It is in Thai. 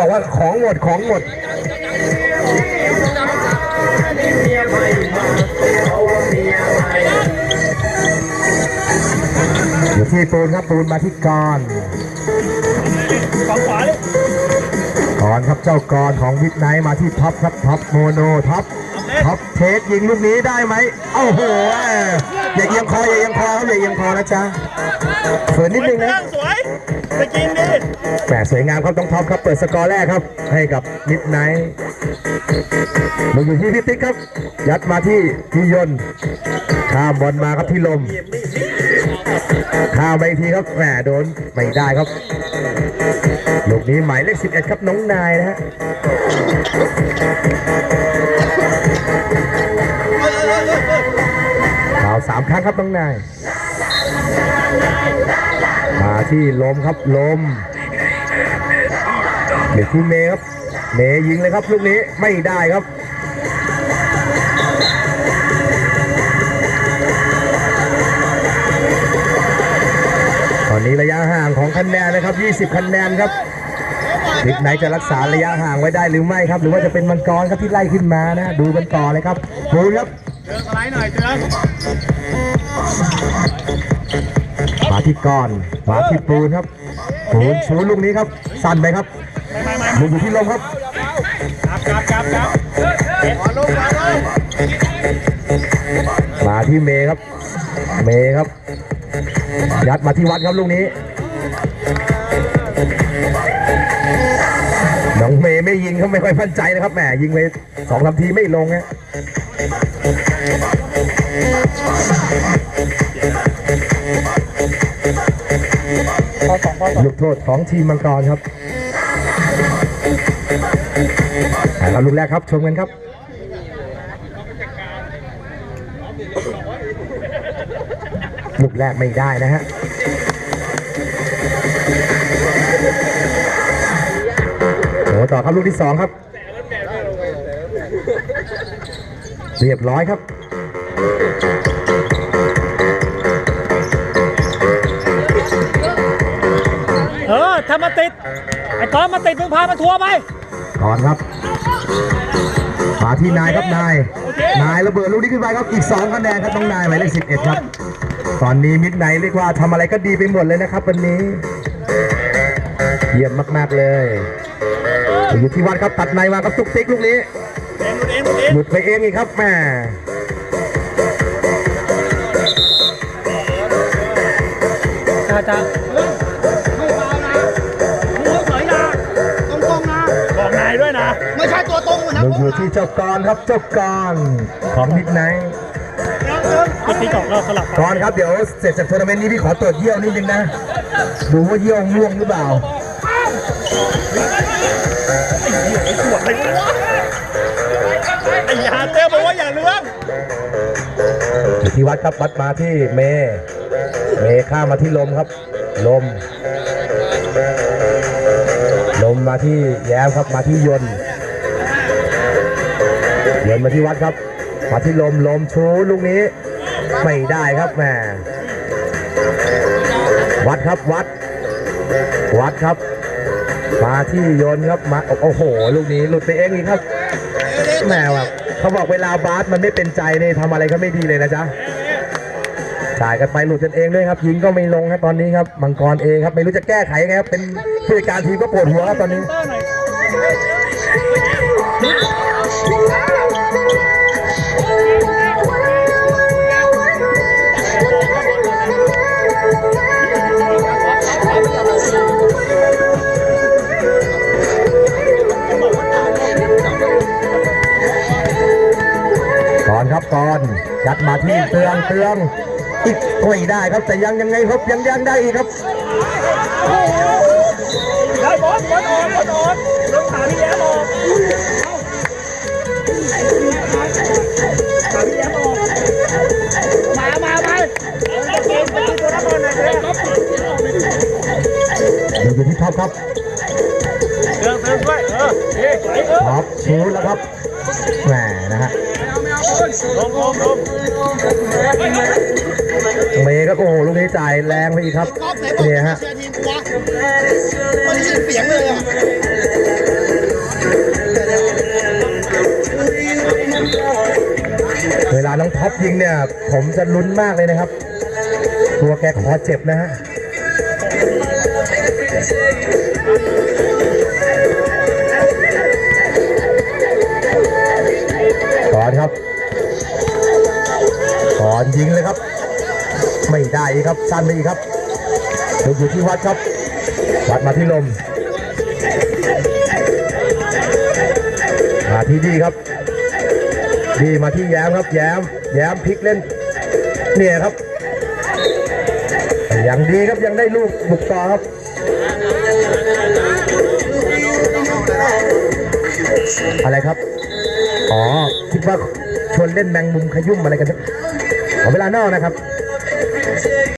บอกว่าของหมดของหมดอยู่ที่ปูนครับปูนมาที่กอนฝั่งขวาเลยกอนครับเจ้ากอนของวิทไนท์มาที่ท็อปครับท็อปโมโนท็อป ท็อปเทสยิงลูกนี้ได้ไหมโอ้โหอย่าเอียงคออย่าเอียงคอครับอย่าเอียงคอนะจ๊ะเฟิร์นนิดนึงนะสวยสกินดีแหมสวยงามครับต้องท็อปครับเปิดสกอร์แรกครับ ให้กับมิดไนท์ลงอยู่ที่พิติ๊กครับ ยัดมาที่ที่ยนต์ข้ามบอลมาครับที่ลม ข้ามไปทีครับแหมโดนไม่ได้ครับลูกนี้หมายเลข11 ครับน้องนายนะฮะข่าวสามครั้งครับน้องนาย มาที่ลมครับลมเดี๋ยวที่เมย์ครับเมย์ยิงเลยครับลูกนี้ไม่ได้ครับีระยะห่างของคะแนนนะครับ 20 คะแนนครับทิศไหนจะรักษาระยะห่างไว้ได้หรือไม่ครับ หรือว่าจะเป็นมังกรครับที่ไล่ขึ้นมานะ ดูกันต่อเลยครับปูนครับเตือนสไลด์หน่อยเตือมาที่ก้อนมาที่ปูนครับปูนชูลูกนี้ครับ สั้นไปครับม่ไม่ไม่ลูกอยู่ที่ลมครับกลับกลับกลับขับขวาลงขวาลงมาที่เมย์ครับ เมย์ครับ ยัดมาที่วัดครับลูกนี้ น้องเมย์ไม่ยิงเขาไม่ค่อยมั่นใจนะครับแหมยิงไปสองสามทีไม่ลงฮะลูกโทษของทีมมังกรครับถ่ายเราลูกแรกครับชมกันครับ ลูกแรกไม่ได้นะฮะโอ้ต่อครับลูกที่สองครับ เรียบร้อยครับเออถ้ามาติด ไอ้ก้อนมาติดมึงพามาทัวร์ไปก่อนครับมาที่นายครับนาย นายระเบิดลูกนี้ขึ้นไปครับ อีก 2 คะแนนครับน้องนายหมายเลข11 ครับ ตอนนี้มิดไนท์เรียกว่าทำอะไรก็ดีไปหมดเลยนะครับ วันนี้ เยี่ยมมาก ๆ เลยอยู่ที่วัดครับตัดในมาครับตุกติ๊กลูกนี้เองดูเองดูเองหลุดไปเองอีกครับแม่จ้าจ้าไม่เบานะมึงเฉยนะตรงตรงนะบอกนายด้วยนะ ไม่ใช่ตัวตรงนะลงอยู่ที่เจ้ากรครับเจ้ากรของมิดไนท์ ก็ตีกอกเราสลับกรครับเดี๋ยวเสร็จจากทัวร์นาเมนต์นี้พี่ขอตรวจเยี่ยวนิดนึงนะ ดูว่าเยี่ยวม่วงหรือเปล่าขวดเลยไอ้ยาเต้บอกว่าอย่าเลื้องอยู่ที่วัดครับวัดมาที่เมเมข้ามมาที่ลมครับ ลม ลมมาที่แย้มครับมาที่ยนต์ยนต์มาที่วัดครับ มาที่ลมลมชูลูกนี้ ไม่ได้ครับแม่วัดครับวัด วัดครับ มาที่ยนครับมาโอ้โห ลูกนี้หลุดไปเองอีกครับแหมแบบเขาบอกเวลาบาสมันไม่เป็นใจเนี่ยทำอะไรก็ไม่ดีเลยนะจ๊ะจ่ายกันไปหลุดกันเองด้วยครับ ยิงก็ไม่ลงครับตอนนี้ครับมังกรเองครับไม่รู้จะแก้ไขยังไงครับเป็นผู้จัดการทีมก็ปวดหัวครับตอนนี้ ก่อนจัดมาที่เตืองเตืองอีกไม่ได้ครับแต่ยังยังไงครับยังยังได้อีกครับได้บอลบอลออกบอลออกลงขาพี่แย้มออกขาพี่แย้มออกมามาไปเกมไปตัวรับบอลหน่อยเถอะอยู่ที่ท็อปครับเติมเติมด้วยเออเฮ้ยไหลเออท็อปชูแล้วครับ แหมนะฮะเมย์ก็โอ้ลูกนี้จ่ายแรงไปอีกครับเนี่ยฮะเะเวลาน้องท็อปยิงเนี่ย ผมจะลุ้นมากเลยนะครับตัวแกขอเจ็บนะฮะ อนยิงเลยครับ ไม่ได้ครับสั้นไปอีกครับลูอยู่ที่วัดครับ วัดมาที่ลมมาที่ดีครับ ดีมาที่แย้มครับ แย้ม แย้มพลิกเล่น เนี่ยครับย่างดีครับยังได้ลูกบุกต่อครับอะไรครับ อ๋อ คิดว่าชวนเล่นแมงมุมขยุ่มอะไรกันขอ เวลานอกนะครับ